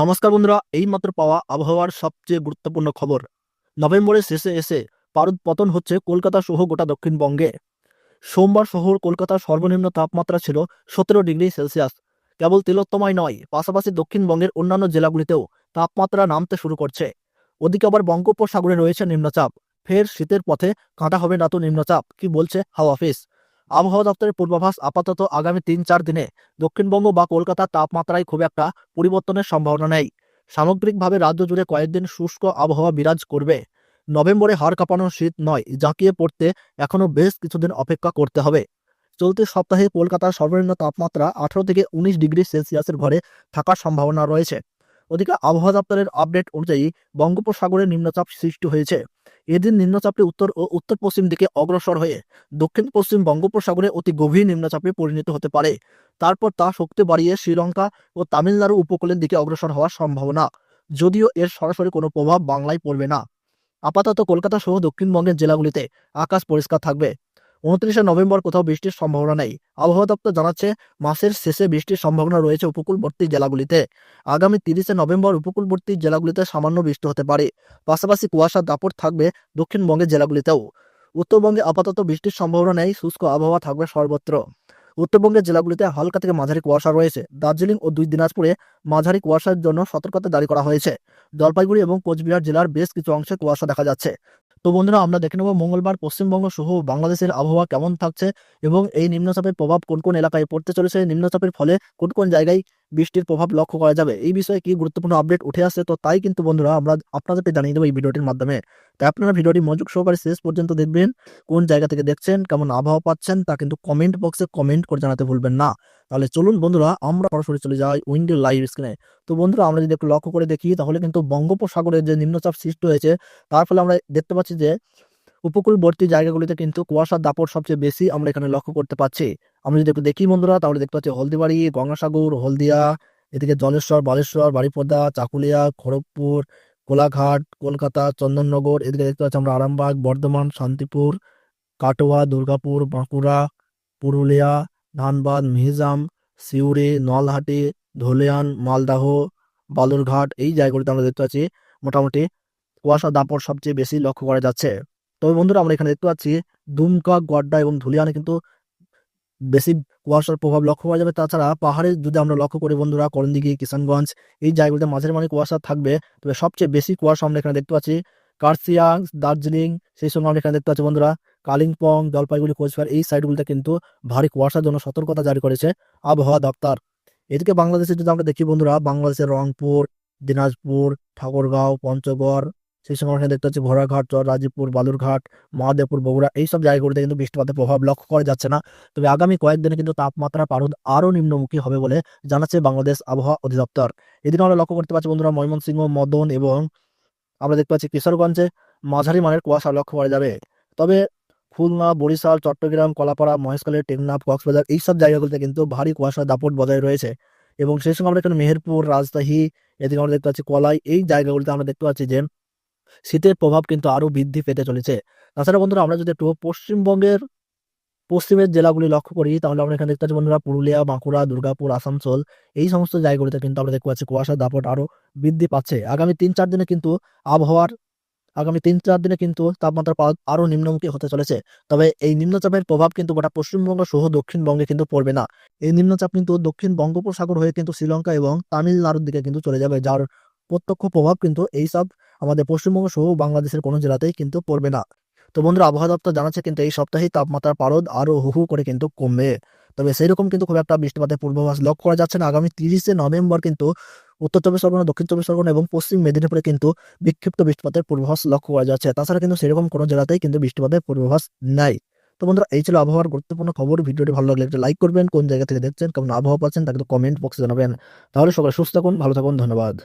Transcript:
নমস্কার বন্ধুরা, এইমাত্র পাওয়া আবহাওয়ার সবচেয়ে গুরুত্বপূর্ণ খবর। নভেম্বরের শেষে এসে পারদ পতন হচ্ছে কলকাতা সহ গোটা দক্ষিণবঙ্গে। সোমবার শহর কলকাতার সর্বনিম্ন তাপমাত্রা ছিল সতেরো ডিগ্রি সেলসিয়াস। কেবল তিলোত্তমায় নয়, পাশাপাশি দক্ষিণবঙ্গের অন্যান্য জেলাগুলিতেও তাপমাত্রা নামতে শুরু করছে। ওদিকে আবার বঙ্গোপসাগরে রয়েছে নিম্নচাপ। ফের শীতের পথে কাঁটা হবে না তো নিম্নচাপ, কি বলছে হাওয়া অফিস। আবহাওয়া দপ্তরের পূর্বাভাস আপাতত আগামী তিন চার দিনে দক্ষিণবঙ্গ বা কলকাতার তাপমাত্রায় খুব একটা পরিবর্তনের সম্ভাবনা নেই। সামগ্রিকভাবে রাজ্য জুড়ে কয়েকদিন শুষ্ক আবহাওয়া বিরাজ করবে। নভেম্বরে হাড় কাঁপানো শীত নয়, জাঁকিয়ে পড়তে এখনও বেশ কিছুদিন অপেক্ষা করতে হবে। চলতি সপ্তাহে কলকাতার সর্বনিম্ন তাপমাত্রা আঠারো থেকে উনিশ ডিগ্রি সেলসিয়াসের ঘরে থাকার সম্ভাবনা রয়েছে। ওদিকে আবহাওয়া দপ্তরের আপডেট অনুযায়ী বঙ্গোপসাগরে নিম্নচাপ সৃষ্টি হয়েছে। এদিন নিম্নচাপটি উত্তর ও উত্তর পশ্চিম দিকে অগ্রসর হয়ে দক্ষিণ পশ্চিম বঙ্গোপসাগরে অতি গভীর নিম্নচাপে পরিণত হতে পারে। তারপর তা শক্তি বাড়িয়ে শ্রীলঙ্কা ও তামিলনাড়ু উপকূলের দিকে অগ্রসর হওয়ার সম্ভাবনা। যদিও এর সরাসরি কোনো প্রভাব বাংলায় পড়বে না। আপাতত কলকাতা সহ দক্ষিণবঙ্গের জেলাগুলিতে আকাশ পরিষ্কার থাকবে। উনত্রিশে নভেম্বর কোথাও বৃষ্টির সম্ভাবনা নেই। আবহাওয়া দপ্তর জানাচ্ছে, মাসের শেষে বৃষ্টির সম্ভাবনা রয়েছে উপকূলবর্তী জেলাগুলিতে। আগামী তিরিশে নভেম্বর উপকূলবর্তী জেলাগুলিতে সামান্য বৃষ্টি হতে পারে। পাশাপাশি কুয়াশার দাপট থাকবে দক্ষিণবঙ্গের জেলাগুলিতেও। উত্তরবঙ্গে আপাতত বৃষ্টির সম্ভাবনা নেই, শুষ্ক আবহাওয়া থাকবে সর্বত্র। উত্তরবঙ্গের জেলাগুলিতে হালকা থেকে মাঝারি কুয়াশা রয়েছে। দার্জিলিং ও দুই দিনাজপুরে মাঝারি কুয়াশার জন্য সতর্কতা জারি করা হয়েছে। জলপাইগুড়ি এবং কোচবিহার জেলার বেশ কিছু অংশে কুয়াশা দেখা যাচ্ছে। তো বন্ধুরা আমরা দেখে নেব মঙ্গলবার, পশ্চিমবঙ্গ সহ বাংলাদেশের আবহাওয়া কেমন থাকছে এবং এই নিম্নচাপের প্রভাব কোন কোন এলাকায় পড়তে চলেছে, নিম্নচাপের ফলে কোন কোন জায়গায় বৃষ্টির প্রভাব লক্ষ্য করা যাবে। এই বিষয়ে কি গুরুত্বপূর্ণ আপডেট উঠে আসছে? তো তাই কিন্তু বন্ধুরা, আমরা আপনাদেরকে জানিয়ে দেবো এই ভিডিওটির মাধ্যমে। তাই আপনারা ভিডিওটি মনোযোগ সহকারে শেষ পর্যন্ত দেখবেন, কোন জায়গা থেকে দেখছেন, কেমন আবহাওয়া পাচ্ছেন, তা কিন্তু কমেন্ট বক্সে কমেন্ট করে জানাতে ভুলবেন না। তাহলে চলুন বন্ধুরা, আমরা সরাসরি চলে যাই উইন্ডো লাইভ স্ক্রিনে তো বন্ধুরা, আমরা যদি একটু লক্ষ্য করে দেখি, তাহলে কিন্তু বঙ্গোপসাগরের যে নিম্নচাপ সৃষ্টি হয়েছে, তার ফলে আমরা দেখতে পাচ্ছি যে উপকূলবর্তী জায়গাগুলিতে কিন্তু কুয়াশার দাপট সবচেয়ে বেশি আমরা এখানে লক্ষ্য করতে পারছি আমরা যদি একটু দেখি বন্ধুরা, তাহলে দেখতে পাচ্ছি হলদিবাড়ি, গঙ্গাসাগর, হলদিয়া, এদিকে জলেশ্বর, বালেশ্বর বাড়িপদা চাকুলিয়া, খড়গপুর, কোলাঘাট, কলকাতা, চন্দননগর, এদিকে দেখতে পাচ্ছি আমরা আরামবাগ, বর্ধমান, শান্তিপুর, কাটোয়া, দুর্গাপুর, বাঁকুড়া, পুরুলিয়া, ধানবাদ, মিহিজাম, সিউড়ি, নলহাটি, ধুলিয়ান, মালদাহ, বালুরঘাট, এই জায়গাগুলিতে আমরা দেখতে পাচ্ছি মোটামুটি কুয়াশা দাপট সবচেয়ে বেশি লক্ষ্য করা যাচ্ছে। তবে বন্ধুরা আমরা এখানে দেখতে পাচ্ছি দুমকা, গড্ডা এবং ধুলিয়ানে কিন্তু বেশি কুয়াশার প্রভাব লক্ষ্য করা যাবে। তাছাড়া পাহাড়ে যদি আমরা লক্ষ্য করি বন্ধুরা, করণদিঘি, কিষানগঞ্জ, এই জায়গাগুলোতে মাঝের মানে কুয়াশা থাকবে। তবে সবচেয়ে বেশি কুয়াশা আমরা এখানে দেখতে পাচ্ছি কার্সিয়াং, দার্জিলিং, সেই সঙ্গে আমরা এখানে দেখতে পাচ্ছি বন্ধুরা কালিম্পং, জলপাইগুড়ি, কোচবিহার, এই সাইডগুলোতে কিন্তু ভারী কুয়াশার জন্য সতর্কতা জারি করেছে আবহাওয়া দপ্তর। এদিকে বাংলাদেশে যদি আমরা দেখি বন্ধুরা, বাংলাদেশের রংপুর, দিনাজপুর, ঠাকুরগাঁও, পঞ্চগড় সেই সঙ্গে আমরা দেখতে পাচ্ছি ঘোড়াঘাট চর রাজীবপুর, বালুরঘাট, মহাদেবপুর, বগুড়া এইসব জায়গাগুলিতে কিন্তু বৃষ্টিপাতের প্রভাব লক্ষ্য করা যাচ্ছে না। তবে আগামী কয়েকদিনে কিন্তু তাপমাত্রা পারদ আরও নিম্নমুখী হবে বলে জানাচ্ছে বাংলাদেশ আবহাওয়া অধিদপ্তর। এদিকে আমরা লক্ষ্য করতে পারছি বন্ধুরা ময়মনসিংহ, মদন এবং আমরা দেখতে পাচ্ছি কিশোরগঞ্জে মাঝারি মানের কুয়াশা লক্ষ্য করা যাবে। তবে খুলনা, বরিশাল, চট্টগ্রাম, কলাপাড়া, মহেশখালী, টেকনাফ, কক্সবাজার এইসব জায়গাগুলিতে কিন্তু ভারী কুয়াশা দাপট বজায় রয়েছে এবং সেই সঙ্গে আমরা এখানে মেহেরপুর, রাজশাহী, এদিকে আমরা দেখতে পাচ্ছি কলাই এই জায়গাগুলিতে আমরা দেখতে পাচ্ছি যে শীতের প্রভাব কিন্তু আরও বৃদ্ধি পেতে চলেছে। তাছাড়া বন্ধুরা, আমরা যদি একটু পশ্চিমবঙ্গের, পশ্চিমের জেলাগুলি লক্ষ্য করি, তাহলে আমরা এখানে দেখতে পাচ্ছি বন্ধুরা, পুরুলিয়া, বাঁকুড়া, দুর্গাপুর, আসানসোল, এই সমস্ত জায়গাগুলিতে কিন্তু আমরা দেখতে পাচ্ছি কুয়াশার দাপট আরও বৃদ্ধি পাচ্ছে। আগামী তিন চার দিনে কিন্তু আবহাওয়ার, আগামী তিন চার দিনে কিন্তু তাপমাত্রা পা- আরও নিম্নমুখী হতে চলেছে। তবে এই নিম্নচাপের প্রভাব কিন্তু গোটা পশ্চিমবঙ্গ সহ দক্ষিণবঙ্গে কিন্তু পড়বে না। এই নিম্নচাপ কিন্তু দক্ষিণ বঙ্গোপসাগর হয়ে কিন্তু শ্রীলঙ্কা এবং তামিলনাড়ুর দিকে কিন্তু চলে যাবে, যার প্রত্যক্ষ প্রভাব কিন্তু এইসব আমাদের পশ্চিমবঙ্গ সহ বাংলাদেশের কোনো জেলাতেই কিন্তু পড়বে না। তো বন্ধুরা, আবহাওয়া দপ্তর জানাচ্ছে কিন্তু এই সপ্তাহেই তাপমাত্রার পারদ আরও হু হু করে কিন্তু কমবে। তবে সেই রকম কিন্তু খুব একটা বৃষ্টিপাতের পূর্বাভাস লক্ষ্য করা যাচ্ছে না। আগামী তিরিশে নভেম্বর কিন্তু উত্তর চব্বিশ পরগনা, দক্ষিণ চব্বিশ পরগনা এবং পশ্চিম মেদিনীপুরে কিন্তু বিক্ষিপ্ত বৃষ্টিপাতের পূর্বাভাস লক্ষ্য করা যাচ্ছে। তাছাড়া কিন্তু সেরকম কোনো জেলাতেই কিন্তু বৃষ্টিপাতের পূর্বাভাস নাই। তো বন্ধুরা, এই ছিল আবহাওয়ার গুরুত্বপূর্ণ খবর। ভিডিওটি ভালো লাগলে একটা লাইক করবেন। কোন জায়গা থেকে দেখছেন, কেমন আবহাওয়া পাচ্ছেন, তা কিন্তু কমেন্ট বক্সে জানাবেন। তাহলে সকালে সুস্থ থাকুন, ভালো থাকুন, ধন্যবাদ।